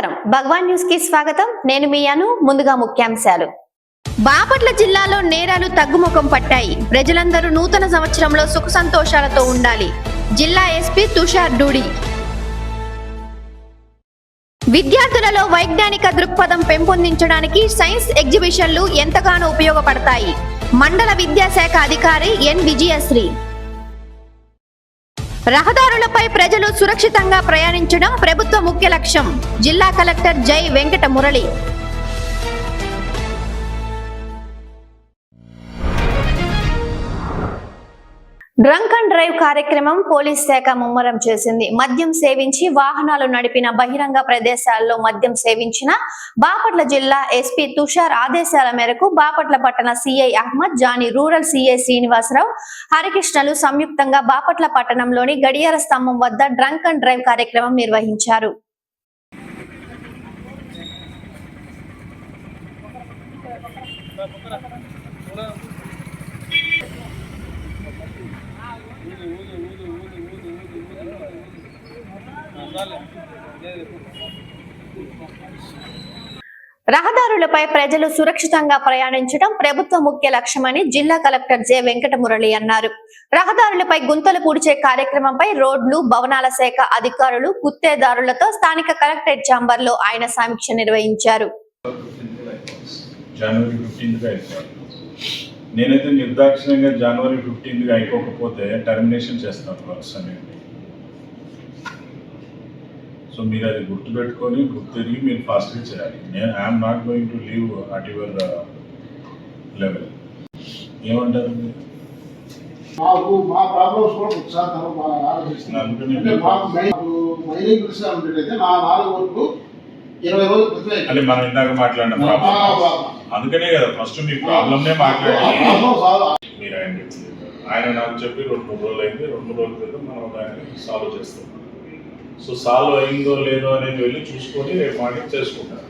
నమస్కారం. భగవాన్ న్యూస్కి స్వాగతం. నేను మీ అను ముందుగా ముఖ్యాంశాలు. బాపట్ల జిల్లాలో నేరాలు తగ్గుముఖం పట్టాయి. ప్రజలందరూ నూతన సంవత్సరంలో సుఖ సంతోషాలతో ఉండాలి. జిల్లా ఎస్పీ తుషార్ డూడి. విద్యార్థులలో వైజ్ఞానిక దృక్పథం పెంపొందించడానికి సైన్స్ ఎగ్జిబిషన్లు ఎంతగానో ఉపయోగపడతాయి. మండల విద్యాశాఖ అధికారి ఎన్. విజయశ్రీ. రహదారులపై ప్రజలు సురక్షితంగా ప్రయాణించడం ప్రభుత్వ ముఖ్య లక్ష్యం. జిల్లా collector Jai Venkata Murali. Drunk and drive కార్యక్రమం పోలీస్ శాఖ ముమ్మరం చేసింది. మద్యం సేవించి వాహనాలు నడిపిన బహిరంగ ప్రదేశాల్లో మద్యం సేవించిన బాపట్ల జిల్లా ఎస్పీ తుషార్ ఆదేశాల మేరకు బాపట్ల పట్టణ CI Ahmed Jani rural CI Srinivasarao హరికృష్ణలు సంయుక్తంగా బాపట్ల పట్టణంలోని గడియార స్తంభం వద్ద డ్రంక్ అండ్ డ్రైవ్ కార్యక్రమం నిర్వహించారు. రహదారులపై ప్రజలు సురక్షితంగా ప్రయాణించడం ప్రభుత్వ ముఖ్య లక్ష్యమని జిల్లా కలెక్టర్ జె వెంకటమురళి అన్నారు. రహదారులపై గుంతలు పూడ్చే కార్యక్రమంపై రోడ్లు భవనాల శాఖ అధికారులు గుత్తేదారులతో స్థానిక కలెక్టరేట్ ఛాంబర్లో ఆయన సమీక్ష నిర్వహించారు. నేనైతే నిర్దాక్షిణ్యంగా జనవరి ఫిఫ్టీన్త్గా అయిపోకపోతే టర్మినేషన్ చేస్తాను వర్క్స్ సో మీరు అది గుర్తుపెట్టుకొని గుర్తిరిగి మీరు ఫాస్ట్గా చేయాలి. నేను I'm not going to leave at your level ఏమంటారు మాకు మా ప్రాబ్లమ్స్ కూడా ఉత్సాహం మైనింగ్ నా నాలుగు వరకు ఇరవై రోజుల అంటే మనం ఇందాక మాట్లాడిన అందుకనే కదా ఫస్ట్ మీ ప్రాబ్లమ్నే మాట్లాడాలి. మీరు ఆయన. ఆయన నాకు చెప్పి రెండు మూడు రోజులు అయింది. రెండు మూడు రోజుల క్రితం మనం దాన్ని సాల్వ్ చేస్తాం సో సాల్వ్ అయిందో లేదో అనేది వెళ్ళి చూసుకొని రేపు మార్నింగ్ చేసుకుంటారు.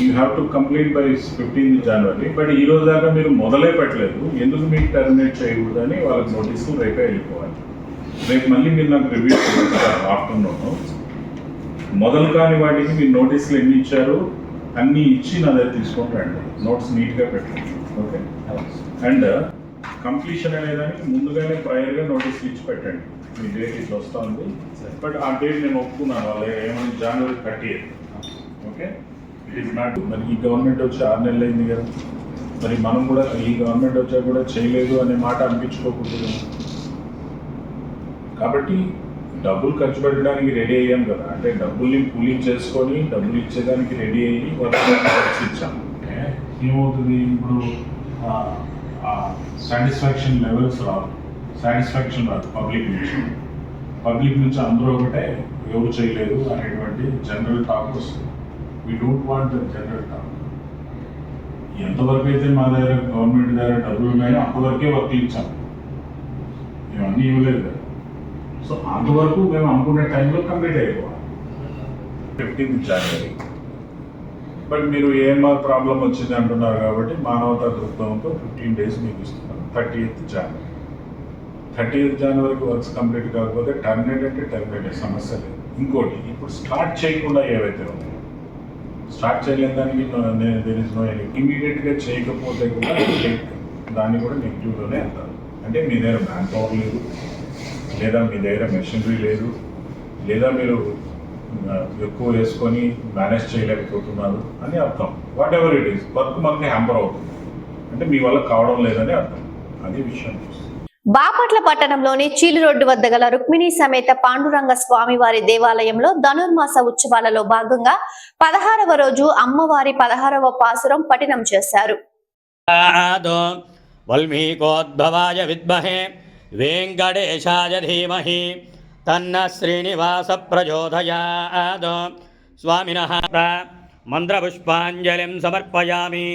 You have to complete by fifteenth January but ఈ రోజు దాకా మీరు మొదలే పెట్టలేదు. ఎందుకు మీకు టర్మినేట్ చేయకూడదు అని వాళ్ళకి నోటీసులు రేపే వెళ్ళిపోవాలి. రేపు మళ్ళీ మీరు నాకు రివ్యూ ఆఫ్టర్నూన్. మొదలు కాని వాటికి మీరు నోటీసులు ఎన్ని ఇచ్చారు అన్ని ఇచ్చి నా దగ్గర తీసుకొని రండి. నోట్స్ నీట్గా పెట్టండి. ఓకే అండ్ కంప్లీషన్ అనేదానికి ముందుగానే ప్రయర్గా నోటీసులు ఇచ్చి పెట్టండి. మీ డేట్ ఇట్లా వస్తుంది. బట్ ఆ డేట్ నేను ఒప్పుకున్నాను. వాళ్ళు ఏమైనా January thirty okay it is not మరి ఈ గవర్నమెంట్ వచ్చి ఆరు నెలలు అయింది కదా. మరి మనం కూడా ఈ గవర్నమెంట్ వచ్చా కూడా చేయలేదు అనే మాట అనిపించుకోకూడదు కాబట్టి డబ్బులు ఖర్చు పెట్టడానికి రెడీ అయ్యాం కదా. అంటే డబ్బుల్ని కూలింగ్ చేసుకొని డబ్బులు ఇచ్చేదానికి రెడీ అయ్యి ఖర్చు ఇచ్చాం. ఏమవుతుంది? ఇప్పుడు సాటిస్ఫాక్షన్ లెవెల్స్ రావు. సాటిస్ఫాక్షన్ రాదు పబ్లిక్ నుంచి. పబ్లిక్ నుంచి అందరూ ఒకటే ఎవరు చేయలేదు అనేటువంటి జనరల్ టాక్ వస్తుంది. We don't want the general talk. ఎంతవరకు అయితే మా దగ్గర గవర్నమెంట్ దగ్గర డబ్బులు ఉన్నాయో అంతవరకే వర్క్ ఇచ్చాం. ఇవన్నీ ఇవ్వలేదు కదా. సో అంతవరకు మేము అనుకునే టైంలో కంప్లీట్ అయిపోవాలి. ఫిఫ్టీన్త్ జనవరి బట్ మీరు ఏఎంఆర్ ప్రాబ్లం వచ్చింది అంటున్నారు కాబట్టి మానవతా దృక్పథంతో ఫిఫ్టీన్ డేస్ మీకు ఇస్తున్నాం. థర్టీ ఎయిత్ జనవరి థర్టీ జనవరికి వర్క్స్ కంప్లీట్ కాకపోతే టర్మినేట్ అంటే టర్మినేట్ సమస్య లేదు. ఇంకోటి ఇప్పుడు స్టార్ట్ చేయకుండా ఏవైతే ఉన్నాయో స్టార్ట్ చేయలేని దానికి దేర్ ఇస్ నో ఇమీడియట్గా చేయకపోతే కూడా దాన్ని కూడా నెగిటివ్లోనే అంటారు. అంటే మీ దగ్గర మ్యాన్ పవర్ లేదు లేదా మీ దగ్గర మెషినరీ లేదు లేదా మీరు ఎక్కువ వేసుకొని మేనేజ్ చేయలేకపోతున్నారు అని అర్థం. Whatever it is work మనకి హ్యాంపర్ అవుతుంది. అంటే మీ వల్ల కావడం లేదని అర్థం. అది విషయం. బాపట్ల పట్టణంలోని చీలు రోడ్డు వద్ద గల రుక్మిణి సమేత పాండురంగ స్వామివారి దేవాలయంలో ధనుర్మాస ఉత్సవాలలో భాగంగా పదహారవ రోజు అమ్మవారి పదహారవ పాసురం పఠనం చేశారు. వల్మీకోద్భవాయ విద్మహే వెంకటేశాయ ధీమహి తన్న శ్రీనివాస ప్రచోదయాద్. స్వామినః మంత్రపుష్పాంజలిం సమర్పయామి.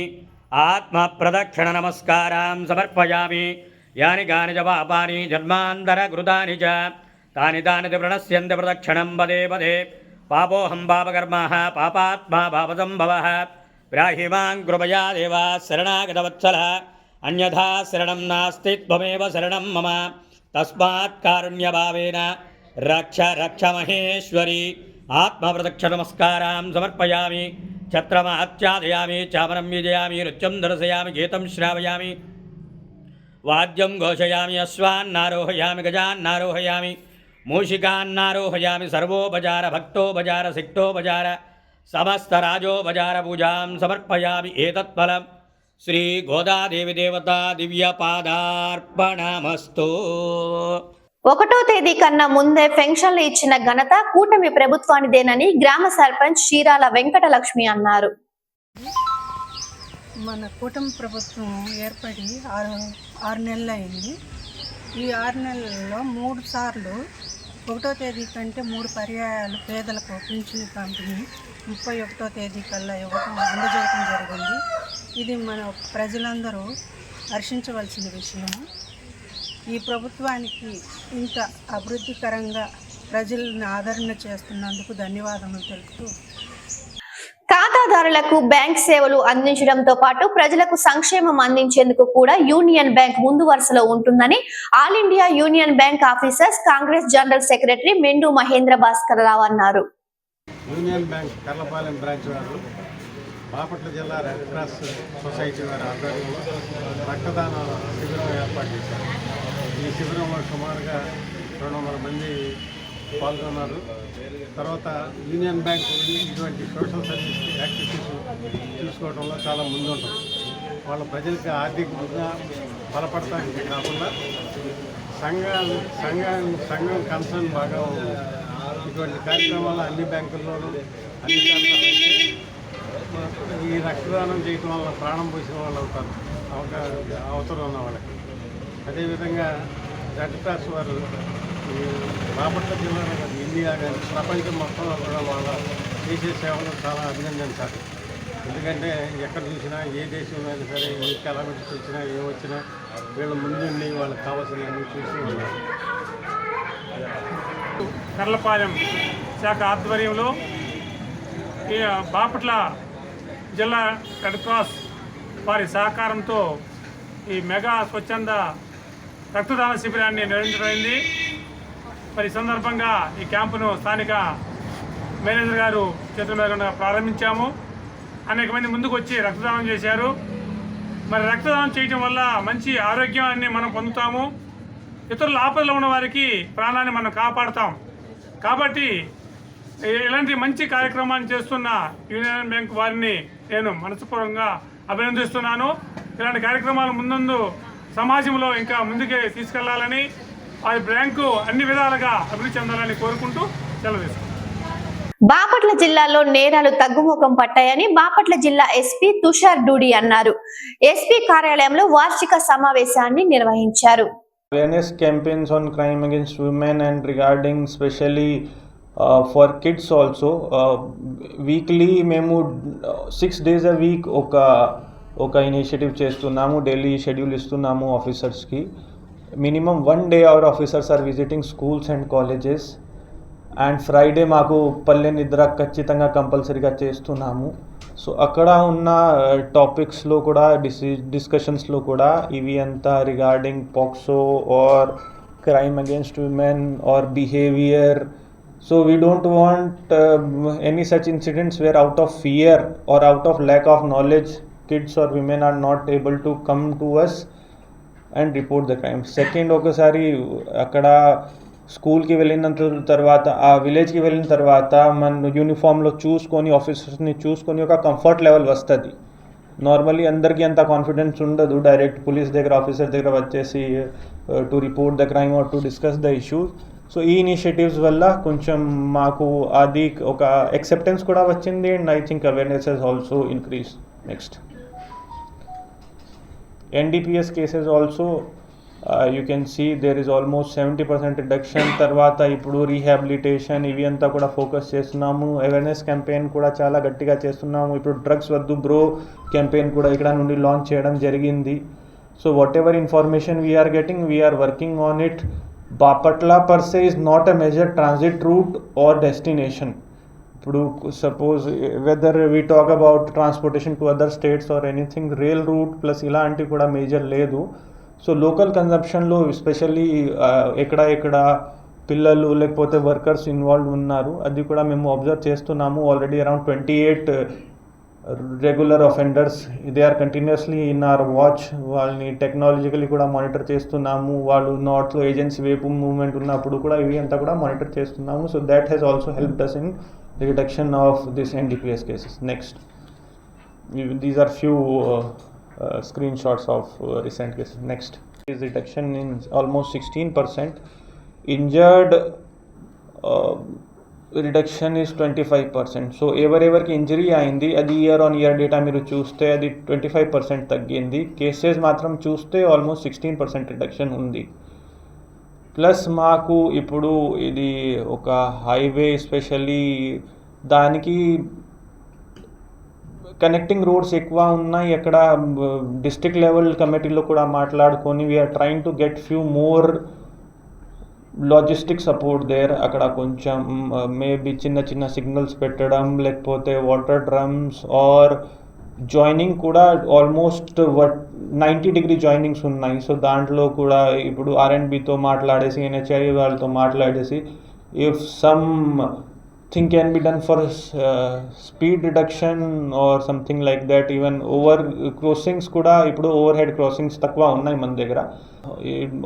ఆత్మ ప్రదక్షిణ నమస్కారాం సమర్పయామి. యాని కాని చ పాపాని జన్మాంతరకృతాని చ తాని తాని చ ప్రణశ్యంతి ప్రదక్షిణం పదే పదే పాపోహం పాపకర్మాः పాపాత్మా పాపసంభవः వ్రాహిమాం కృపయా దేవా శరణాగతవత్సల అన్యథా శరణం నాస్తి త్వమేవ శరణం మమ తస్మాత్ కారుణ్యభావేన రక్ష రక్ష మహేశ్వరి ఆత్మప్రదక్షిణనమస్కారాం సమర్పయామి ఛత్రమాచ్ఛాదయామి చామరం విజయామి నృత్యం దర్శయామి గీతం శ్రావయామి వాద్యం ఘోషయామి అశ్వాన్నారోహయామి గజాన్నారోహయామి మూషికాన్నారోహయామి సర్వోపచార భక్తోపచార సిక్తోపచార బజార పూజాం సమర్పయామి ఏతత్ఫలం. శ్రీ గోదాదేవి దేవత దివ్య పాదార్పణమస్తు. ఒకటో తేదీ కన్నా ముందే పెన్షన్లు ఇచ్చిన ఘనత కూటమి ప్రభుత్వానిదేనని గ్రామ సర్పంచ్ చీరాల వెంకటలక్ష్మి అన్నారు. మన కూటమి ప్రభుత్వం ఏర్పడి ఆరు ఆరు నెలలు అయింది. ఈ ఆరు నెలల్లో మూడు సార్లు ఒకటో తేదీ కంటే మూడు పర్యాయాలు పేదలకు పింఛన్ పంపిణీ ముప్పై ఒకటో తేదీ కల్లా ఇవ్వటం అందజేయటం జరిగింది. ఇది మన ప్రజలందరూ హర్షించవలసిన విషయం ఈ ప్రభుత్వానికి ఇంత అభివృద్ధికరంగా ప్రజలను ఆదరణ చేస్తున్నందుకు ధన్యవాదములు తెలుపుతూ ఖాతాదారులకు బ్యాంక్ సేవలు అందించడంతో పాటు ప్రజలకు సంక్షేమం అందించేందుకు కూడా యూనియన్ బ్యాంక్ ముందు వరుసలో ఉంటుందని All India Union Bank Officers Congress general secretary Mendu Mahendra Bhaskar Rao అన్నారు. యూనియన్ బ్యాంక్ కర్లపాలెం బ్రాంచ్ వారు బాపట్ల జిల్లా రెడ్ క్రాస్ సొసైటీ వారి ఆధ్వర్యంలో రక్తదాన శిబిరం ఏర్పాటు చేశారు. ఈ శిబిరంలో సుమారుగా రెండు వందల మంది పాల్గొన్నారు. తర్వాత యూనియన్ బ్యాంక్ ఇటువంటి సోషల్ సర్వీస్ యాక్టివిటీస్ తీసుకోవడంలో చాలా ముందుంటుంది వాళ్ళ ప్రజలకి ఆర్థికంగా బలపడటానికి కాకుండా సంఘాలు సంఘం సంఘం కన్సర్న్ బాగా ఉంది. ఇటువంటి కార్యక్రమాలు అన్ని బ్యాంకుల్లోనూ అన్ని ఈ రక్తదానం చేయటం వల్ల ప్రాణం పోసిన వాళ్ళు అవుతారు. అవకా అవసరం ఉన్న వాళ్ళకి. అదేవిధంగా రెడ్ క్రాస్ వారు బాపట్ల జిల్లాలో కాదు ఇండియా కానీ ప్రపంచం మొత్తంలో కూడా వాళ్ళ చేసే సేవలు చాలా అభినందించాలి ఎందుకంటే ఎక్కడ చూసినా ఏ దేశంలో అయినా సరే ఏ కెలబెట్టి వచ్చినా ఏం వచ్చినా వీళ్ళ ముందుండి వాళ్ళకి కావాల్సినవన్నీ చూసి ఉన్నారు. కర్లపాలెం శాఖ ఆధ్వర్యంలో ఈ బాపట్ల జిల్లా రెడ్ క్రాస్ వారి సహకారంతో ఈ మెగా స్వచ్ఛంద రక్తదాన శిబిరాన్ని నిర్వహించడమైంది మరి సందర్భంగా ఈ క్యాంపును స్థానిక మేనేజర్ గారు చేతుల మీదుగా ప్రారంభించాము. అనేక మంది ముందుకు వచ్చి రక్తదానం చేశారు. మరి రక్తదానం చేయటం వల్ల మంచి ఆరోగ్యాన్ని మనం పొందుతాము. ఇతరుల ఆపదలో ఉన్న వారికి ప్రాణాన్ని మనం కాపాడుతాం. కాబట్టి ఇలాంటి మంచి కార్యక్రమాన్ని చేస్తున్న యూనియన్ బ్యాంక్ వారిని నేను మనస్పూర్వకంగా అభినందిస్తున్నాను. ఇలాంటి కార్యక్రమాలు ముందు సమాజంలో ఇంకా ముందుకే తీసుకెళ్ళాలని వారి బ్యాంకు అన్ని విధాలుగా అభివృద్ధి చెందాలని కోరుకుంటూ సెలవు బాపట్ల జిల్లాలో నేరాలు తగ్గుముఖం పట్టాయని బాపట్ల జిల్లా ఎస్పీ తుషార్ డూడి అన్నారు. ఎస్పీ కార్యాలయంలో వార్షిక సమావేశాన్ని నిర్వహించారు. Awareness campaigns on crime against women and regarding especially uh, for kids also uh, మేము సిక్స్ డేస్ అ వీక్ ఒక ఒక ఇనిషియేటివ్ చేస్తున్నాము డైలీ షెడ్యూల్ ఇస్తున్నాము ఆఫీసర్స్కి minimum one day hour officers are visiting schools and colleges. And Friday మాకు పల్లె నిద్ర ఖచ్చితంగా కంపల్సరీగా చేస్తున్నాము. సో అక్కడ ఉన్న టాపిక్స్లో కూడా డిసి డిస్కషన్స్లో కూడా ఇవి అంతా regarding POCSO or crime against women or behaviour so we don't want any such incidents where out of fear or out of lack of knowledge kids or women are not able to come to us and report the crime second ఒకసారి అక్కడ స్కూల్కి వెళ్ళిన తర్వాత ఆ విలేజ్కి వెళ్ళిన తర్వాత మన యూనిఫామ్లో చూసుకొని ఆఫీసర్స్ని చూసుకొని ఒక కంఫర్ట్ లెవెల్ వస్తుంది. నార్మల్లీ అందరికీ అంత కాన్ఫిడెన్స్ ఉండదు. డైరెక్ట్ పోలీస్ దగ్గర ఆఫీసర్ దగ్గర వచ్చేసి to report the crime or to discuss the issues so ఈ ఇనిషియేటివ్స్ వల్ల కొంచెం మాకు అది ఒక ఎక్సెప్టెన్స్ కూడా వచ్చింది and I think awareness has also increase next NDPS cases also you can see there there is almost 70% reduction. తర్వాత ఇప్పుడు రీహాబిలిటేషన్ ఇవి అంతా కూడా ఫోకస్ చేస్తున్నాము అవేర్నెస్ క్యాంపెయిన్ కూడా చాలా గట్టిగా చేస్తున్నాము ఇప్పుడు డ్రగ్స్ వద్దు బ్రో క్యాంపెయిన్ కూడా ఇక్కడ నుండి లాంచ్ చేయడం జరిగింది so whatever information we are getting we are working on it Bapatla per se is not a major transit route or destination ఇప్పుడు suppose whether we talk about transportation to other states or anything rail route plus ఇలాంటివి కూడా major లేదు. So local కన్సంప్షన్లో especially ఎక్కడ ఎక్కడ పిల్లలు లేకపోతే workers involve ఉన్నారు అది కూడా మేము అబ్జర్వ్ చేస్తున్నాము. Already around twenty eight regular offenders they are continuously in our watch వాళ్ళని టెక్నాలజికలీ కూడా మానిటర్ చేస్తున్నాము. వాళ్ళు నార్త్లో ఏజెన్సీ వైపు మూవ్మెంట్ ఉన్నప్పుడు కూడా ఇవి అంతా కూడా మానిటర్ చేస్తున్నాము. So that has also helped us in the reduction of this NDPS cases next these are few uh, uh, screenshots of uh, recent cases. Next. Is reduction in almost 16% injured uh, reduction is twenty five percent so ఎవరెవరికి injury అయింది అది year on year data మీరు చూస్తే అది twenty five percent తగ్గింది cases మాత్రం చూస్తే almost sixteen percent reduction ఉంది ప్లస్ మాకు ఇప్పుడు ఇది ఒక హైవే ఎస్పెషల్లీ దానికి కనెక్టింగ్ రోడ్స్ ఎక్కువ ఉన్నాయి. ఎక్కడ డిస్ట్రిక్ట్ లెవెల్ కమిటీలో కూడా మాట్లాడుకొని we are trying to get few more logistic support there అక్కడ కొంచెం మేబీ చిన్న చిన్న సిగ్నల్స్ పెట్టడం లేకపోతే వాటర్ డ్రమ్స్ ఆర్ జాయినింగ్ కూడా almost what ninety degree joinings ఉన్నాయి సో దాంట్లో కూడా ఇప్పుడు ఆర్ఎండ్బితో మాట్లాడేసి ఎన్హెచ్ఐ వాళ్ళతో మాట్లాడేసి if some thing can be done for uh, speed reduction or something like that even over crossings కూడా ఇప్పుడు ఓవర్ హెడ్ క్రాసింగ్స్ తక్కువ ఉన్నాయి మన దగ్గర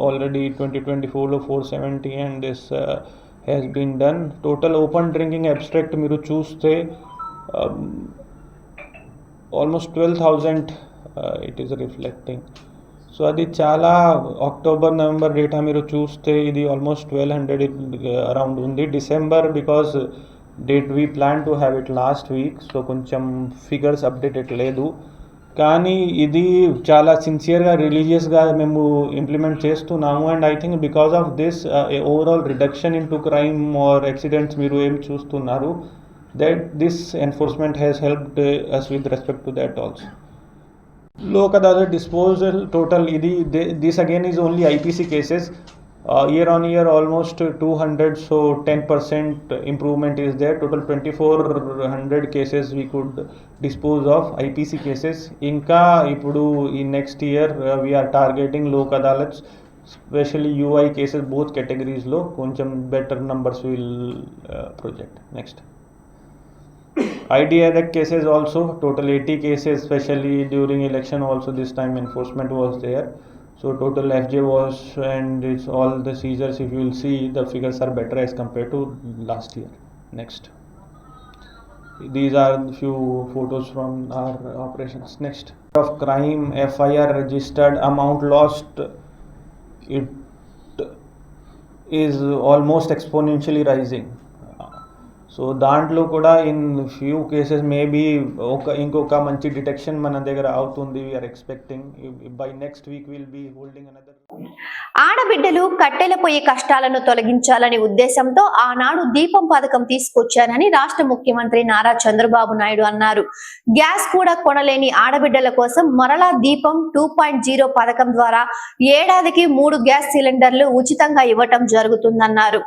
ఆల్రెడీ ట్వంటీ ట్వంటీ ఫోర్లో four seventy and this has been done total open drinking abstract మీరు చూస్తే um, almost twelve thousand it is reflecting so అది చాలా అక్టోబర్ నవంబర్ డేటా మీరు చూస్తే ఇది ఆల్మోస్ట్ ట్వెల్వ్ హండ్రెడ్ అరౌండ్ ఉంది. December because date we plan to have it last week so కొంచెం figures updated లేదు. కానీ ఇది చాలా సిన్సియర్గా రిలీజియస్గా మేము ఇంప్లిమెంట్ చేస్తున్నాము. And I think because of this overall reduction in to crime or accidents మీరు ఏం చూస్తున్నారు? that this enforcement has helped uh, us with respect to that also. Look at the disposal total. This again is only IPC cases. Uh, year on year almost 200 so 10% improvement is there total 2400 cases we could dispose of ipc cases inka ipudu in next year uh, we are targeting lok adalats especially ui cases both categories low koncham better numbers will uh, project next Act cases also total 80 cases, especially during election. Also, this time enforcement was there. So total FJ was and it's all the seizures. If you will see, the figures are better as compared to last year. Next. These are few photos from our operations. Next. Of crime, FIR registered, amount lost. It is almost exponentially rising. So దాంట్లో కూడా in few cases maybe ఒక ఇంకొక మంచి detection మన దగ్గర అవుతుంది we are expecting by next week will be holding another ఆడబిడ్డలు కట్టెల పోయే కష్టాలను తొలగించాలనే ఉద్దేశంతో ఆనాడు దీపం పథకం తీసుకొచ్చానని రాష్ట్ర ముఖ్యమంత్రి నారా చంద్రబాబు నాయుడు అన్నారు. గ్యాస్ కూడా కొనలేని ఆడబిడ్డల కోసం మరలా దీపం టూ పాయింట్ జీరో పథకం ద్వారా ఏడాదికి మూడు గ్యాస్ సిలిండర్లు ఉచితంగా ఇవ్వటం జరుగుతుందన్నారు.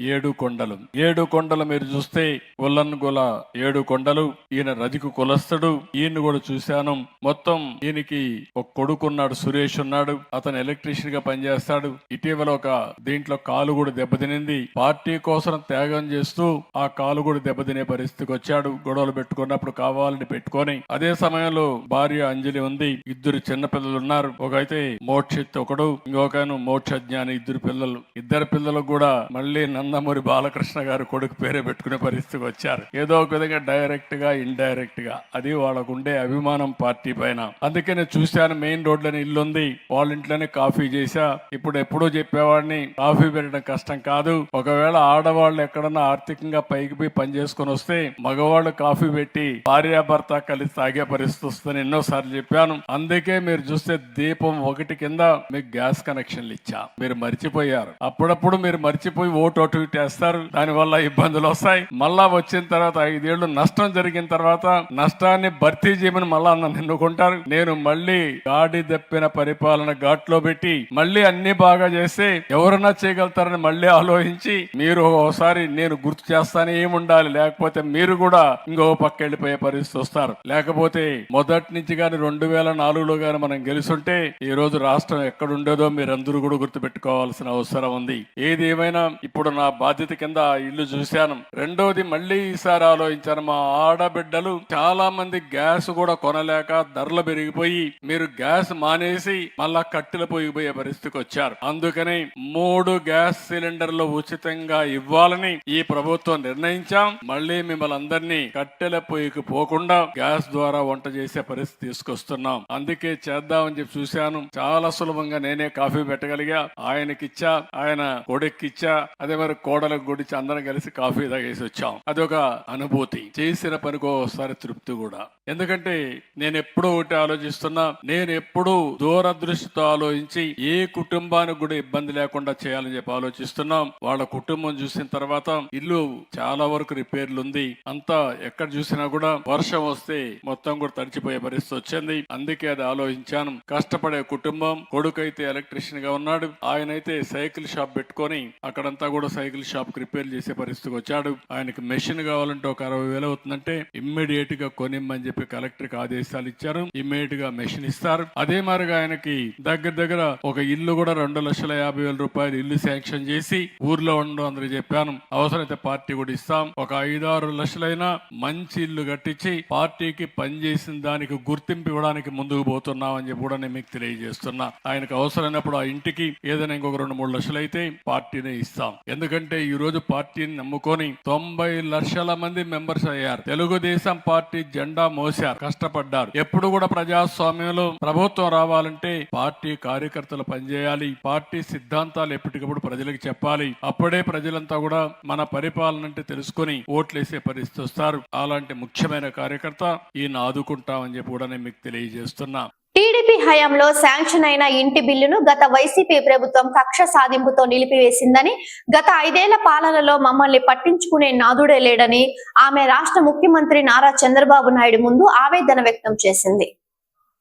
ఏడు కొండలు. ఏడు కొండలు మీరు చూస్తే ఉల్లన్ గుల ఏడు కొండలు. ఈయన రదికు కులస్తుడు. ఈయన కూడా చూశాను. మొత్తం ఈయనకి ఒక కొడుకున్నాడు సురేష్ ఉన్నాడు. అతను ఎలక్ట్రీషియన్గా పనిచేస్తాడు. ఇటీవల ఒక దీంట్లో కాలు కూడా దెబ్బతినింది. పార్టీ కోసం త్యాగం చేస్తూ ఆ కాలు కూడా దెబ్బతినే పరిస్థితికి వచ్చాడు. గొడవలు పెట్టుకున్నప్పుడు కావాలని పెట్టుకొని. అదే సమయంలో భార్య అంజలి ఉంది. ఇద్దరు చిన్న పిల్లలు ఉన్నారు. ఒకైతే మోక్షిత్ ఒకడు ఇంకొకను మోక్ష జ్ఞాని ఇద్దరు పిల్లలు. ఇద్దరు పిల్లలు కూడా మళ్ళీ నందమూరి బాలకృష్ణ గారు కొడుకు పేరే పెట్టుకునే పరిస్థితికి వచ్చారు. ఏదో ఒక విధంగా డైరెక్ట్గా ఇండైరెక్ట్గా. అది వాళ్ళకు ఉండే అభిమానం పార్టీ పైన. అందుకే నేను చూశాను మెయిన్ రోడ్లోనే ఇల్లు ఉంది వాళ్ళ ఇంట్లోనే కాఫీ చేశా. ఇప్పుడు ఎప్పుడో చెప్పేవాడిని కాఫీ పెట్టడం కష్టం కాదు. ఒకవేళ ఆడవాళ్ళు ఎక్కడన్నా ఆర్థికంగా పైకి పోయి పని చేసుకొని వస్తే మగవాళ్ళు కాఫీ పెట్టి భార్యాభర్త కలిసి తాగే పరిస్థితి వస్తుందని ఎన్నోసార్లు చెప్పాను. అందుకే మీరు చూస్తే దీపం ఒకటి కింద మీకు గ్యాస్ కనెక్షన్లు ఇచ్చా. మీరు మర్చిపోయారు. అప్పుడప్పుడు మీరు మర్చిపోయి ఓటు అటు అటు ఇటు వేస్తారు దానివల్ల ఇబ్బందులు వస్తాయి. మళ్ళా వచ్చిన తర్వాత ఐదేళ్ళు నష్టం జరిగిన తర్వాత నష్టాన్ని భర్తీ చేయమని మళ్ళా అందరు ఎన్నుకుంటారు నేను మళ్ళీ గాడి దప్పిన పరిపాలన ఘాట్లో పెట్టి మళ్ళీ అన్ని బాగా చేస్తే ఎవరన్నా చేయగలుగుతారని మళ్ళీ ఆలోచించి మీరు ఒకసారి నేను గుర్తు చేస్తానే ఏముండాలి. లేకపోతే మీరు కూడా ఇంకో పక్క వెళ్ళిపోయే పరిస్థితి వస్తారు. లేకపోతే మొదటి నుంచి కానీ రెండు వేల నాలుగులో కానీ మనం గెలుసుంటే ఈ రోజు రాష్ట్రం ఎక్కడుండేదో మీరందరూ కూడా గుర్తు పెట్టుకోవాల్సిన అవసరం ఉంది. ఏది ఏమైనా ఇప్పుడు నా బాధ్యత కింద ఇల్లు చూశాను. రెండోది మళ్ళీ ఈసారి ఆలోచించాను. మా ఆడబిడ్డలు చాలా మంది గ్యాస్ కూడా కొనలేక ధరలు పెరిగిపోయి మీరు గ్యాస్ మానేసి మళ్ళా కట్టెల పోయిపోయే పరిస్థితికి వచ్చారు. అందుకని మూడు గ్యాస్ సిలిండర్లు ఉచితంగా ఇవ్వాలని ఈ ప్రభుత్వం నిర్ణయించాం. మళ్ళీ మిమ్మల్ని అందరినీ కట్టెల పొయ్యికి పోకుండా గ్యాస్ ద్వారా వంట చేసే పరిస్థితి తీసుకొస్తున్నాం. అందుకే చేద్దామని చెప్పి చూశాను. చాలా సులభంగా నేనే కాఫీ పెట్టగలిగా. ఆయనకిచ్చా ఆయన కొడుక్కిచ్చా అదే మరి కోడలకు గుడిచి అందరం కలిసి కాఫీ తాగేసి వచ్చాం. అదొక అనుభూతి. చేసిన పనికి ఒకసారి తృప్తి కూడా. ఎందుకంటే నేను ఎప్పుడూ ఒకటి ఆలోచిస్తున్నా నేను ఎప్పుడూ దూరదృష్టితో ఆలోచించి ఏ కుటుంబానికి కూడా ఇబ్బంది లేకుండా చేయాలని చెప్పి ఆలోచిస్తున్నాం. వాళ్ళ కుటుంబం చూసిన తర్వాత ఇల్లు చాలా వరకు రిపేర్లు ఉంది. అంతా ఎక్కడ చూసినా కూడా వర్షం వస్తే మొత్తం కూడా తడిచిపోయే పరిస్థితి వచ్చింది. అందుకే అది ఆలోచించాను. కష్టపడే కుటుంబం కొడుకైతే ఎలక్ట్రీషియన్గా ఉన్నాడు. ఆయన అయితే సైకిల్ షాప్ పెట్టుకొని అక్కడంతా కూడా సైకిల్ షాప్కి రిపేర్ చేసే పరిస్థితికి వచ్చాడు. ఆయనకి మెషిన్ కావాలంటే ఒక అరవై వేలు అవుతుందంటే ఇమ్మీడియట్గా కొనిమ్మని చెప్పి కలెక్టర్కి ఆదేశాలు ఇచ్చారు. ఇమ్మీడియట్గా మెషిన్ ఇస్తారు. అదే మారిగా ఆయనకి దగ్గర దగ్గర ఒక ఇల్లు కూడా రెండు లక్షల యాభై వేల రూపాయలు ఇల్లు శాంక్షన్ చేసి ఊర్లో ఉండడం అందరికి చెప్పాను. అవసరమైతే పార్టీ కూడా ఇస్తాం. ఒక ఐదారు లక్షలైనా మంచి ఇల్లు కట్టించి పార్టీకి పనిచేసిన దానికి గుర్తింపు ఇవ్వడానికి ముందుకు పోతున్నాం అని చెప్పి కూడా నేను మీకు తెలియజేస్తున్నా. ఆయనకు అవసరమైనప్పుడు ఆ ఇంటికి ఏదైనా ఇంకొక రెండు మూడు లక్షలు అయితే పార్టీనే ఇస్తాం. ఎందుకంటే ఈ రోజు పార్టీని నమ్ముకొని తొంభై లక్షల మంది మెంబర్స్ అయ్యారు. తెలుగుదేశం పార్టీ జెండా మోసారు కష్టపడ్డారు. ఎప్పుడు కూడా ప్రజాస్వామ్యంలో ప్రభుత్వం రావాలంటే పార్టీ కార్యకర్తలు పనిచేయాలి. పార్టీ సిద్ధాంతాలు ఎప్పటికప్పుడు ప్రజలకు చెప్పాలి. అప్పుడే ప్రజలంతా కూడా మన పరిపాలన అంటే తెలుసుకొని ఓట్లేసే పరిస్థితి వస్తారు. అలాంటి ముఖ్యమైన కార్యకర్త ఈయన ఆదుకుంటామని చెప్పి కూడా నేను మీకు తెలియజేస్తున్నా. టీడీపీ హయాంలో శాంక్షన్ అయిన ఇంటి బిల్లును గత వైసీపీ ప్రభుత్వం కక్ష సాధింపుతో నిలిపివేసిందని గత ఐదేళ్ళ పాలనలో మమ్మల్ని పట్టించుకునే నాదుడే లేడని ఆమె రాష్ట్ర ముఖ్యమంత్రి నారా చంద్రబాబు నాయుడు ముందు ఆవేదన వ్యక్తం చేసింది.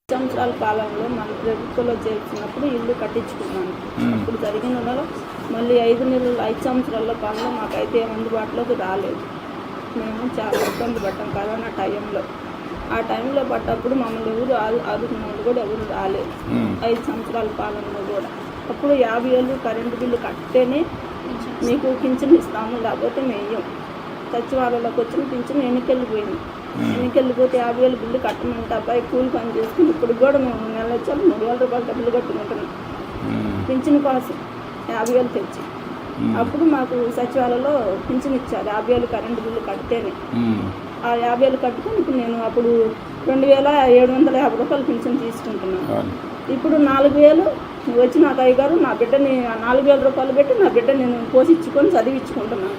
సంవత్సరాల కాలంలో మన ప్రభుత్వంలో చేర్చినప్పుడు ఇల్లు కట్టించుకున్నాను. అప్పుడు జరిగిన మళ్ళీ ఐదు నెలలు ఐదు సంవత్సరాల పనులు మాకైతే అందుబాటులోకి రాలేదు. మేము చాలా ఇబ్బంది పడ్డాం కరోనా టైంలో. ఆ టైంలో పడ్డప్పుడు మమ్మల్ని ఎవరు ఆదు ఆదుకున్న వాళ్ళు కూడా ఎవరు రాలేదు ఐదు సంవత్సరాల పాలనలో కూడా. అప్పుడు యాభై ఏళ్ళు కరెంటు బిల్లు కట్టేనే మీకు పింఛన్ ఇస్తాము లేకపోతే మేయం. సచివాలయంలోకి వచ్చిన పింఛన్ ఎన్నికెళ్ళిపోయింది ఎన్నికెళ్ళిపోతే యాభై వేలు బిల్లు కట్టమంటే అబ్బాయి కూలి పని చేసుకుని ఇప్పుడు కూడా మేము నెల వచ్చాము మూడు వేల రూపాయలు డబ్బులు కట్టుకుంటున్నాం. పింఛన్ కోసం యాభై వేలు తెచ్చి. అప్పుడు మాకు సచివాలయంలో పింఛన్ ఇచ్చారు యాభై వేలు కరెంటు బిల్లు కడితేనే. ఆ యాభై వేలు కట్టుకొని ఇప్పుడు నేను అప్పుడు రెండు వేల ఏడు వందల యాభై రూపాయలు పింఛన్ తీసుకుంటున్నాను. ఇప్పుడు నాలుగు వేలు వచ్చి నాకు అయ్యగారు నా బిడ్డని ఆ నాలుగు వేల రూపాయలు పెట్టి నా బిడ్డ నేను పోషించుకొని చదివించుకుంటున్నాను.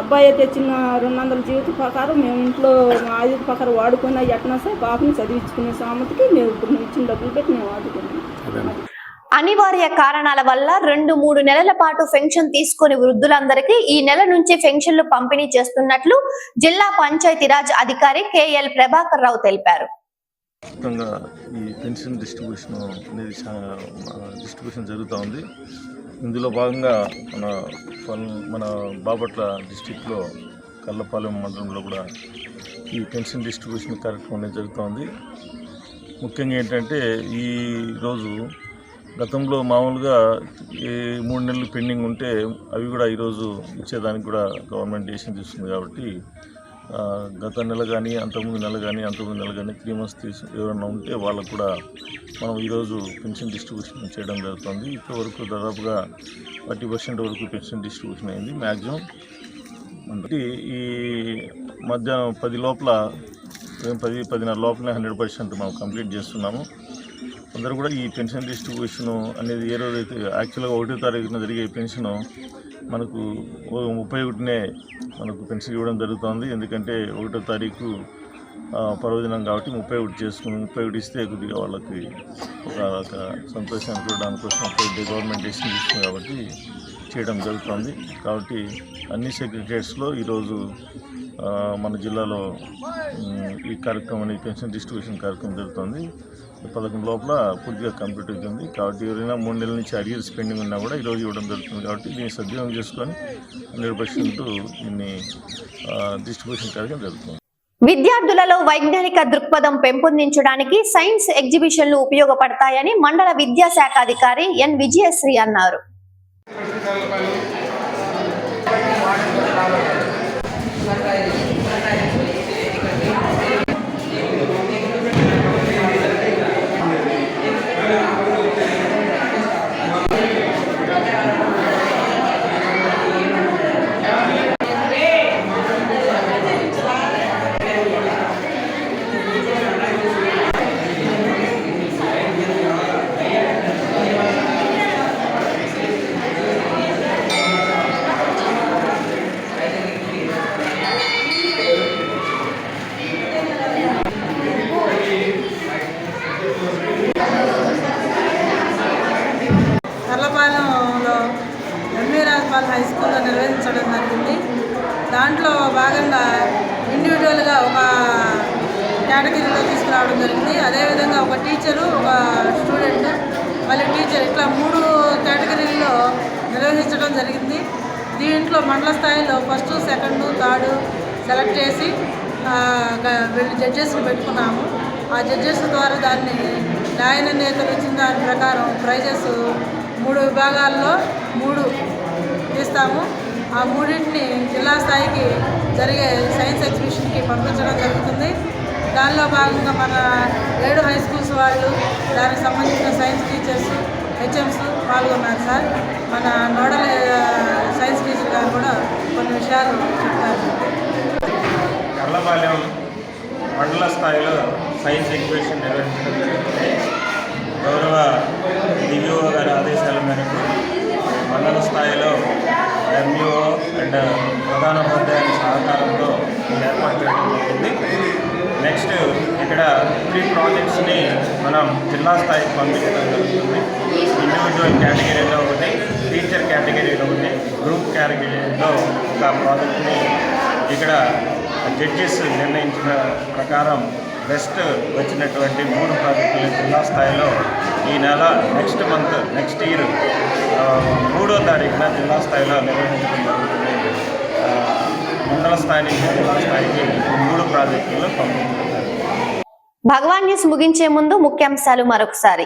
అబ్బాయి తెచ్చిన రెండు వందల జీవిత ప్రకారం మేము ఇంట్లో మా ఆయుధ ప్రకారం వాడుకున్న ఎట్నా సార్ పాపని చదివించుకునే సామతికి మేము ఇప్పుడు ఇచ్చిన డబ్బులు పెట్టి మేము వాడుకున్నాం అనివార్య కారణాల వల్ల రెండు మూడు నెలల పాటు పెన్షన్ తీసుకుని వృద్ధులందరికీ ఈ నెల నుంచి పెన్షన్లు పంపిణీ చేస్తున్నట్లు జిల్లా పంచాయతీరాజ్ అధికారి కేఎల్ ప్రభాకర్ రావు తెలిపారు. ఈ పెన్షన్ డిస్ట్రిబ్యూషన్ అనేది డిస్ట్రిబ్యూషన్ జరుగుతూ ఉంది. ఇందులో భాగంగా మన మన బాపట్ల డిస్టిక్లో కల్లపాలెం మండలంలో కూడా ఈ పెన్షన్ డిస్ట్రిబ్యూషన్ కార్యక్రమం అనేది జరుగుతూ ఉంది. ముఖ్యంగా ఏంటంటే ఈ రోజు గతంలో మామూలుగా ఈ మూడు నెలలు పెండింగ్ ఉంటే అవి కూడా ఈరోజు ఇచ్చేదానికి కూడా గవర్నమెంట్ డెసిషన్ తీసుకుంది కాబట్టి గత నెల కానీ అంతకుముందు నెల కానీ అంతకుముందు నెల కానీ త్రీ మంత్స్ తీసు ఎవరైనా ఉంటే వాళ్ళకు కూడా మనం ఈరోజు పెన్షన్ డిస్ట్రిబ్యూషన్ చేయడం జరుగుతుంది. ఇప్పటి వరకు దాదాపుగా ఫార్టీ పర్సెంట్ వరకు పెన్షన్ డిస్ట్రిబ్యూషన్ అయింది మ్యాక్సిమం అంటే ఈ మధ్యాహ్నం పది లోపల పది పదిన్నర లోపలనే హండ్రెడ్ పర్సెంట్ మనం కంప్లీట్ చేస్తున్నాము. అందరూ కూడా ఈ పెన్షన్ డిస్ట్రిబ్యూషన్ అనేది ఏ రోజైతే యాక్చువల్గా ఒకటో తారీఖున జరిగే పెన్షన్ మనకు ముప్పై ఒకటినే మనకు పెన్షన్ ఇవ్వడం జరుగుతుంది. ఎందుకంటే ఒకటో తారీఖు పర్వదినం కాబట్టి ముప్పై ఒకటి చేసుకుని ముప్పై ఒకటి ఇస్తే కొద్దిగా వాళ్ళకి ఒక ఒక సంతోషాన్ని చూడడం కోసం గవర్నమెంట్ డెసిషన్ తీసుకుంది కాబట్టి చేయడం జరుగుతుంది. కాబట్టి అన్ని సెక్రటరియట్స్లో ఈరోజు మన జిల్లాలో ఈ కార్యక్రమం ఈ పెన్షన్ డిస్ట్రిబ్యూషన్ కార్యక్రమం జరుగుతుంది. పథకం లోపల పూర్తిగా కంప్లీట్ అవుతుంది. కాబట్టి ఎవరైనా మూడు నెలల నుంచి అరియర్ స్పెండింగ్ ఉన్నా కూడా ఈరోజు ఇవ్వడం జరుగుతుంది. కాబట్టి దీన్ని సద్వినియోగం చేసుకొని హండ్రెడ్ పర్సెంట్ దీన్ని డిస్ట్రిబ్యూషన్ కార్యక్రమం జరుగుతుంది. విద్యార్థులలో వైజ్ఞానిక దృక్పథం పెంపొందించడానికి సైన్స్ ఎగ్జిబిషన్లు ఉపయోగపడతాయని మండల విద్యాశాఖ అధికారి ఎన్. విజయశ్రీ అన్నారు కర్లపాలెంలో ఎంఈ రాజపాల్ హై స్కూల్లో నిర్వహించడం జరిగింది దాంట్లో భాగంగా ఇండివిజువల్గా ఒక కేటగిరీలో తీసుకురావడం జరిగింది అదేవిధంగా ఒక టీచరు ఒక స్టూడెంట్ మళ్ళీ టీచర్ ఇట్లా మూడు కేటగిరీల్లో నిర్వహించడం జరిగింది. దీంట్లో మండల స్థాయిలో ఫస్ట్ సెకండ్ థర్డ్ సెలెక్ట్ చేసి వెళ్ళి జడ్జెస్ని పెట్టుకున్నాము. ఆ జడ్జెస్ ద్వారా దాన్ని న్యాయ నిర్ణేతలు ఇచ్చిన దాని ప్రకారం ప్రైజెస్ మూడు విభాగాల్లో మూడు ఇస్తాము ఆ మూడింటిని జిల్లా స్థాయికి జరిగే సైన్స్ ఎగ్జిబిషన్కి పంపించడం జరుగుతుంది. దానిలో భాగంగా మన ఏడు హై స్కూల్స్ వాళ్ళు దానికి సంబంధించిన సైన్స్ టీచర్స్ హెచ్ఎంస్ పాల్గొన్నారు సార్. మన నోడల్ సైన్స్ టీచర్ గారు కూడా కొన్ని విషయాలు చెప్తారు కర్లపాలెం మండల స్థాయిలో సైన్స్ ఎగ్జిబిషన్ నిర్వహించడం జరుగుతుంది గౌరవ డివిఓ గారి ఆదేశాల మేరకు మండల స్థాయిలో ఎంఈఓ అండ్ ప్రధాన ఉపాధ్యాయుల సహకారంతో ఏర్పాటు చేయడం జరిగింది. నెక్స్ట్ ఇక్కడ త్రీ ప్రాజెక్ట్స్ని మనం జిల్లా స్థాయికి పంపించడం జరుగుతుంది. ఇండివిజువల్ కేటగిరీలో ఒకటి టీచర్ కేటగిరీలో ఒకటి గ్రూప్ కేటగిరీలో ఒక ప్రాజెక్ట్ని ఇక్కడ జడ్జెస్ నిర్ణయించిన ప్రకారం బెస్ట్ వచ్చినటువంటి మూడు ప్రాజెక్టులు జిల్లా స్థాయిలో ఈ నెల నెక్స్ట్ మంత్ నెక్స్ట్ ఇయర్ మూడో తారీఖున జిల్లా స్థాయిలో నిర్వహించడం జరుగుతుంది. మండల స్థాయి నుంచి జిల్లా స్థాయికి మూడు ప్రాజెక్టులు పంపించారు భగవాన్ న్యూస్ ముగించే ముందు ముఖ్యాంశాలు మరొకసారి.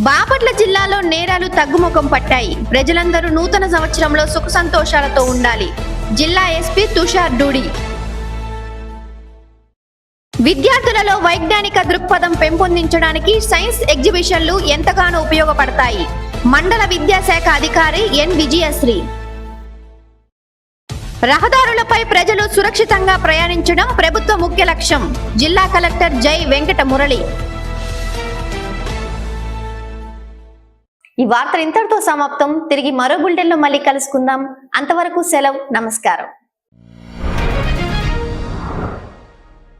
బాపట్ల జిల్లాలో నేరాలు తగ్గుముఖం పట్టాయి. ప్రజలందరూ నూతన సంవత్సరంలో సుఖ సంతోషాలతో ఉండాలి. జిల్లా ఎస్పీ తుషార్ డూడి. విద్యార్థులలో వైజ్ఞానిక దృక్పథం పెంపొందించడానికి సైన్స్ ఎగ్జిబిషన్లు ఎంతగానో ఉపయోగపడతాయి. మండల విద్యాశాఖ అధికారి ఎన్ విజయశ్రీ. రహదారులపై ప్రజలు సురక్షితంగా ప్రయాణించడం ప్రభుత్వ ముఖ్య లక్ష్యం. జిల్లా కలెక్టర్ జై వెంకట మురళి. ఈ వార్తలు ఇంతటితో సమాప్తం. తిరిగి మరో బులెటిన్లో మళ్ళీ కలుసుకుందాం. అంతవరకు సెలవు. నమస్కారం.